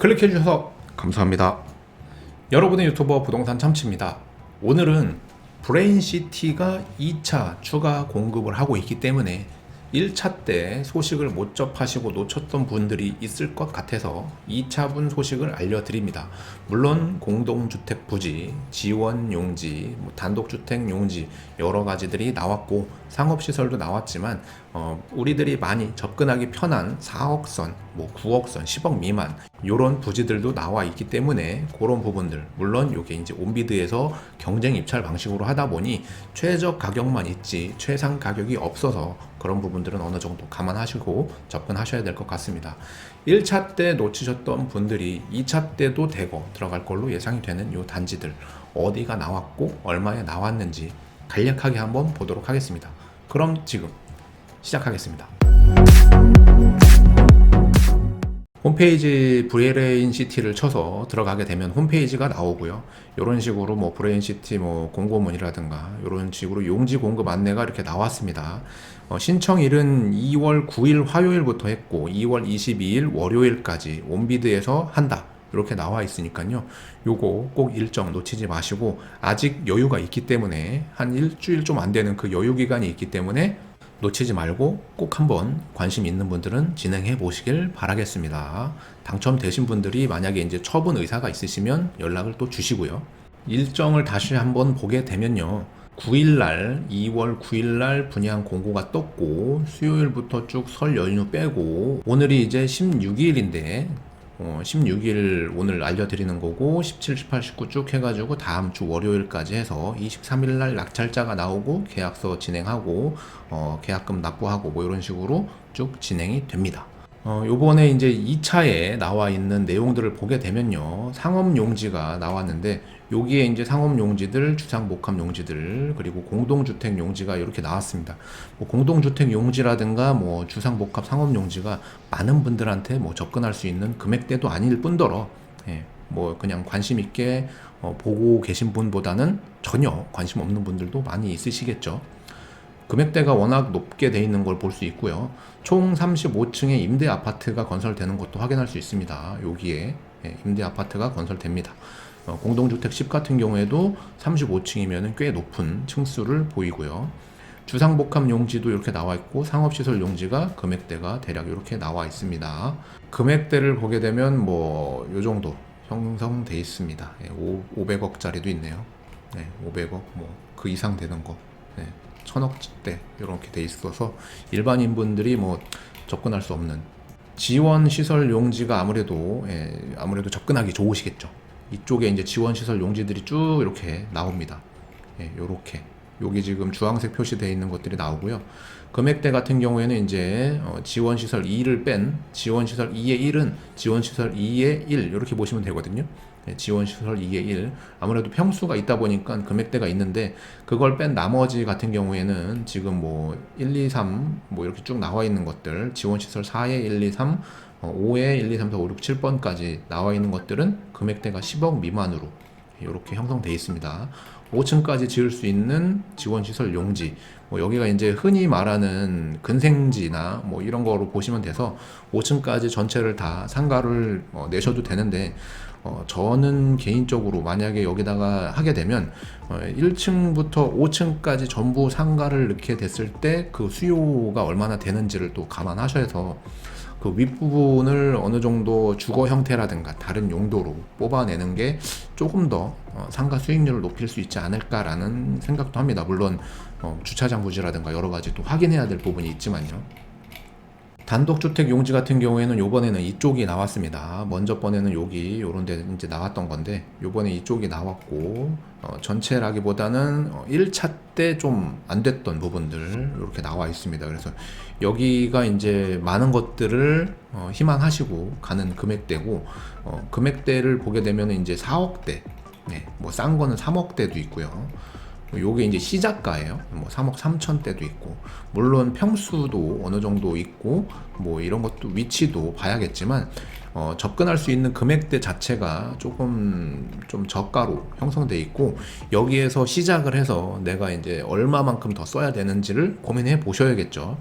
클릭해 주셔서 감사합니다. 여러분의 유튜버 부동산 참치입니다. 오늘은 브레인시티가 2차 추가 공급을 하고 있기 때문에 1차 때 소식을 못 접하시고 놓쳤던 분들이 있을 것 같아서 2차분 소식을 알려드립니다. 물론 공동주택 부지, 지원 용지, 뭐 단독주택 용지 여러 가지들이 나왔고 상업시설도 나왔지만 어, 우리들이 많이 접근하기 편한 4억선, 뭐 9억선, 10억 미만 이런 부지들도 나와 있기 때문에 그런 부분들 물론 이게 이제 온비드에서 경쟁 입찰 방식으로 하다 보니 최저 가격만 있지 최상 가격이 없어서 그런 부분들은 어느 정도 감안하시고 접근하셔야 될 것 같습니다. 1차 때 놓치셨던 분들이 2차 때도 되고 들어갈 걸로 예상이 되는 이 단지들 어디가 나왔고 얼마에 나왔는지 간략하게 한번 보도록 하겠습니다. 그럼 지금 시작하겠습니다. 홈페이지 브레인 시티를 쳐서 들어가게 되면 홈페이지가 나오고요. 이런 식으로 뭐 브레인 시티 뭐 공고문이라든가 이런 식으로 용지 공급 안내가 이렇게 나왔습니다. 어, 신청일은 2월 9일 화요일부터 했고 2월 22일 월요일까지 온비드에서 한다. 이렇게 나와 있으니까요. 요거 꼭 일정 놓치지 마시고 아직 여유가 있기 때문에 한 일주일 좀 안 되는 그 여유 기간이 있기 때문에 놓치지 말고 꼭 한번 관심 있는 분들은 진행해 보시길 바라겠습니다. 당첨되신 분들이 만약에 이제 처분 의사가 있으시면 연락을 또 주시고요. 일정을 다시 한번 보게 되면요. 9일날 2월 9일날 분양 공고가 떴고 수요일부터 쭉 설 연휴 빼고 오늘이 이제 16일인데 어, 16일 오늘 알려드리는 거고 17, 18, 19 쭉 해가지고 다음 주 월요일까지 해서 23일 날 낙찰자가 나오고 계약서 진행하고 어, 계약금 납부하고 뭐 이런 식으로 쭉 진행이 됩니다. 어, 요번에 이제 2차에 나와 있는 내용들을 보게 되면요. 상업 용지가 나왔는데 여기에 이제 상업 용지들, 주상 복합 용지들, 그리고 공동주택 용지가 이렇게 나왔습니다. 뭐 공동주택 용지라든가 뭐 주상 복합 상업 용지가 많은 분들한테 뭐 접근할 수 있는 금액대도 아닐 뿐더러 예, 뭐 그냥 관심 있게 어, 보고 계신 분보다는 전혀 관심 없는 분들도 많이 있으시겠죠. 금액대가 워낙 높게 돼 있는 걸 볼 수 있고요. 총 35층의 임대 아파트가 건설되는 것도 확인할 수 있습니다. 여기에 예, 임대 아파트가 건설됩니다. 어, 공동주택 10 같은 경우에도 35층이면 꽤 높은 층수를 보이고요. 주상복합 용지도 이렇게 나와 있고 상업시설 용지가 금액대가 대략 이렇게 나와 있습니다. 금액대를 보게 되면 뭐 요 정도 형성돼 있습니다. 예, 500억짜리도 있네요. 네, 500억 뭐 그 이상 되는 거. 네, 천억대 이렇게 돼 있어서 일반인 분들이 뭐 접근할 수 없는 지원 시설 용지가 아무래도 예, 아무래도 접근하기 좋으시겠죠. 이쪽에 이제 지원 시설 용지들이 쭉 이렇게 나옵니다. 예, 요렇게 여기 지금 주황색 표시되어 있는 것들이 나오고요. 금액대 같은 경우에는 이제 어, 지원 시설 2를 뺀 지원 시설 2의 1은 지원 시설 2의 1 이렇게 보시면 되거든요. 예, 지원 시설 2의 1 아무래도 평수가 있다 보니까 금액대가 있는데 그걸 뺀 나머지 같은 경우에는 지금 뭐 1, 2, 3 뭐 이렇게 쭉 나와 있는 것들 지원 시설 4의 1, 2, 3 어, 5에 1, 2, 3, 4, 5, 6, 7번까지 나와 있는 것들은 금액대가 10억 미만으로 이렇게 형성되어 있습니다. 5층까지 지을 수 있는 지원시설 용지, 뭐 여기가 이제 흔히 말하는 근생지나 뭐 이런 거로 보시면 돼서 5층까지 전체를 다 상가를 어, 내셔도 되는데 어, 저는 개인적으로 만약에 여기다가 하게 되면 어, 1층부터 5층까지 전부 상가를 넣게 됐을 때 그 수요가 얼마나 되는지를 또 감안하셔서 그 윗부분을 어느 정도 주거 형태라든가 다른 용도로 뽑아내는 게 조금 더 어, 상가 수익률을 높일 수 있지 않을까라는 생각도 합니다. 물론 어, 주차장 부지라든가 여러 가지 또 확인해야 될 부분이 있지만요. 단독주택 용지 같은 경우에는 요번에는 이쪽이 나왔습니다. 먼저 번에는 여기 요런 데 이제 나왔던 건데 요번에 이쪽이 나왔고 어, 전체라기보다는 어, 1차 때 좀 안 됐던 부분들 이렇게 나와 있습니다. 그래서 여기가 이제 많은 것들을 어, 희망하시고 가는 금액대고 어, 금액대를 보게 되면 이제 4억대 네, 뭐싼 거는 3억대도 있고요. 요게 이제 시작가예요. 뭐 3억 3천 대도 있고 물론 평수도 어느 정도 있고 뭐 이런 것도 위치도 봐야겠지만 어, 접근할 수 있는 금액대 자체가 조금 좀 저가로 형성돼 있고 여기에서 시작을 해서 내가 이제 얼마만큼 더 써야 되는지를 고민해 보셔야겠죠.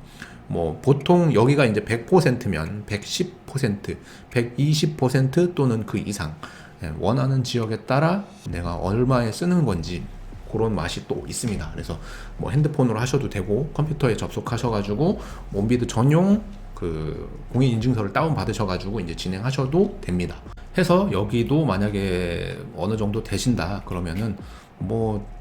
뭐 보통 여기가 이제 100%면 110%, 120% 또는 그 이상 예, 원하는 지역에 따라 내가 얼마에 쓰는 건지 그런 맛이 또 있습니다. 그래서 뭐 핸드폰으로 하셔도 되고 컴퓨터에 접속하셔가지고 몬비드 전용 그 공인 인증서를 다운 받으셔가지고 이제 진행하셔도 됩니다. 해서 여기도 만약에 어느 정도 되신다 그러면은 뭐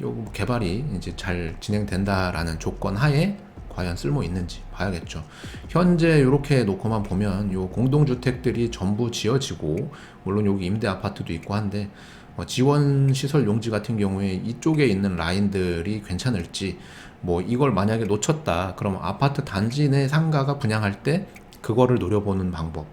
요 개발이 이제 잘 진행된다라는 조건 하에 과연 쓸모 있는지 봐야겠죠. 현재 이렇게 놓고만 보면 요 공동주택들이 전부 지어지고 물론 여기 임대 아파트도 있고 한데 어, 지원 시설 용지 같은 경우에 이쪽에 있는 라인들이 괜찮을지 뭐 이걸 만약에 놓쳤다 그럼 아파트 단지 내 상가가 분양할 때 그거를 노려보는 방법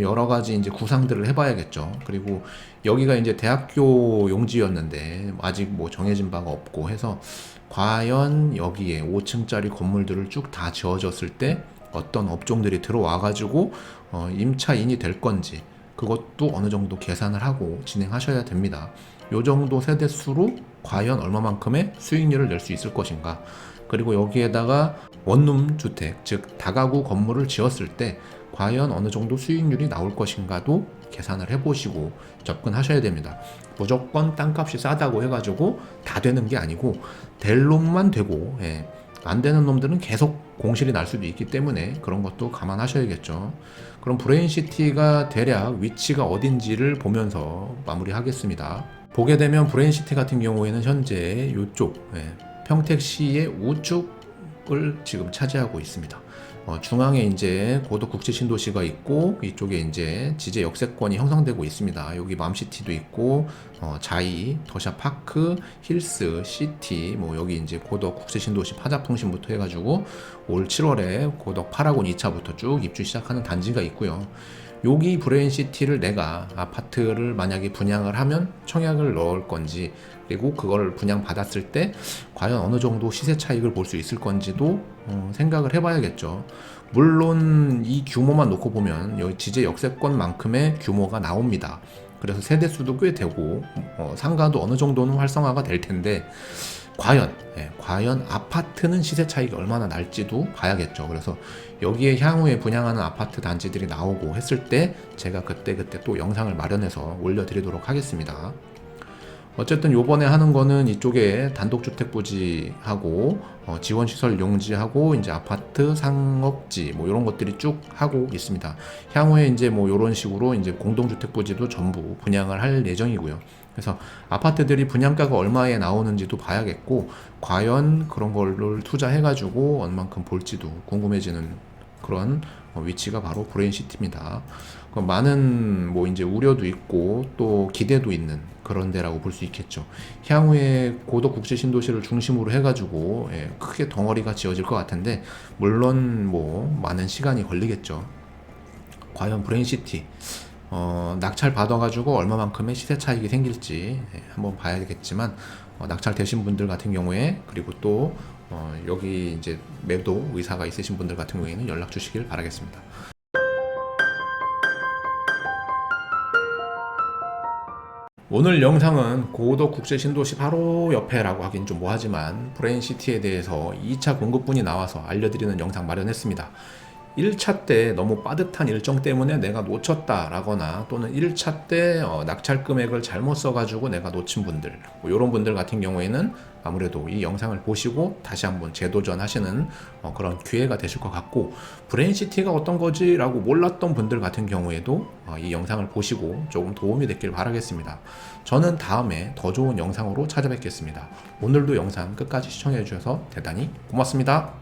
여러 가지 이제 구상들을 해봐야겠죠. 그리고 여기가 이제 대학교 용지였는데 아직 뭐 정해진 바가 없고 해서 과연 여기에 5층짜리 건물들을 쭉 다 지어졌을 때 어떤 업종들이 들어와가지고 어, 임차인이 될 건지 그것도 어느 정도 계산을 하고 진행하셔야 됩니다. 요 정도 세대 수로 과연 얼마만큼의 수익률을 낼 수 있을 것인가. 그리고 여기에다가 원룸 주택, 즉 다가구 건물을 지었을 때 과연 어느 정도 수익률이 나올 것인가도 계산을 해보시고 접근하셔야 됩니다. 무조건 땅값이 싸다고 해가지고 다 되는 게 아니고 될 놈만 되고 예, 안 되는 놈들은 계속 공실이 날 수도 있기 때문에 그런 것도 감안하셔야겠죠. 그럼 브레인시티가 대략 위치가 어딘지를 보면서 마무리하겠습니다. 보게 되면 브레인시티 같은 경우에는 현재 이쪽 예, 평택시의 우측을 지금 차지하고 있습니다. 어, 중앙에 이제 고덕 국제 신도시가 있고 이쪽에 이제 지제 역세권이 형성되고 있습니다. 여기 맘시티도 있고 어, 자이, 더샤 파크, 힐스, 시티 뭐 여기 이제 고덕 국제 신도시 파잡통신부터 해가지고 올 7월에 고덕 파라곤 2차부터 쭉 입주 시작하는 단지가 있고요. 여기 브레인 시티를 내가 아파트를 만약에 분양을 하면 청약을 넣을 건지 그리고 그걸 분양 받았을 때 과연 어느 정도 시세 차익을 볼 수 있을 건지도 어, 생각을 해봐야겠죠. 물론 이 규모만 놓고 보면 지제 역세권만큼의 규모가 나옵니다. 그래서 세대 수도 꽤 되고 어, 상가도 어느 정도는 활성화가 될 텐데 과연 예, 과연 아파트는 시세 차익이 얼마나 날지도 봐야겠죠. 그래서 여기에 향후에 분양하는 아파트 단지들이 나오고 했을 때 제가 그때 그때 또 영상을 마련해서 올려드리도록 하겠습니다. 어쨌든 요번에 하는 거는 이쪽에 단독주택 부지하고 어, 지원시설 용지하고 이제 아파트 상업지 뭐 이런 것들이 쭉 하고 있습니다. 향후에 이제 뭐 이런 식으로 이제 공동주택 부지도 전부 분양을 할 예정이고요. 그래서 아파트들이 분양가가 얼마에 나오는지도 봐야겠고 과연 그런 걸로 투자해가지고 얼만큼 볼지도 궁금해지는 그런 어, 위치가 바로 브레인시티입니다. 그 많은 뭐 이제 우려도 있고 또 기대도 있는 그런 데라고 볼 수 있겠죠. 향후에 고덕 국제 신도시를 중심으로 해가지고 예, 크게 덩어리가 지어질 것 같은데 물론 뭐 많은 시간이 걸리겠죠. 과연 브레인시티 어, 낙찰 받아가지고 얼마만큼의 시세 차익이 생길지 예, 한번 봐야겠지만 어, 낙찰 되신 분들 같은 경우에 그리고 또 어, 여기 이제 매도 의사가 있으신 분들 같은 경우에는 연락 주시길 바라겠습니다. 오늘 영상은 고덕 국제 신도시 바로 옆에라고 하긴 좀 뭐하지만 브레인시티에 대해서 2차 공급분이 나와서 알려드리는 영상 마련했습니다. 1차 때 너무 빠듯한 일정 때문에 내가 놓쳤다라거나 또는 1차 때 어, 낙찰 금액을 잘못 써가지고 내가 놓친 분들 뭐 이런 분들 같은 경우에는 아무래도 이 영상을 보시고 다시 한번 재도전 하시는 어, 그런 기회가 되실 것 같고 브레인시티가 어떤 거지라고 몰랐던 분들 같은 경우에도 어, 이 영상을 보시고 조금 도움이 됐길 바라겠습니다. 저는 다음에 더 좋은 영상으로 찾아뵙겠습니다. 오늘도 영상 끝까지 시청해 주셔서 대단히 고맙습니다.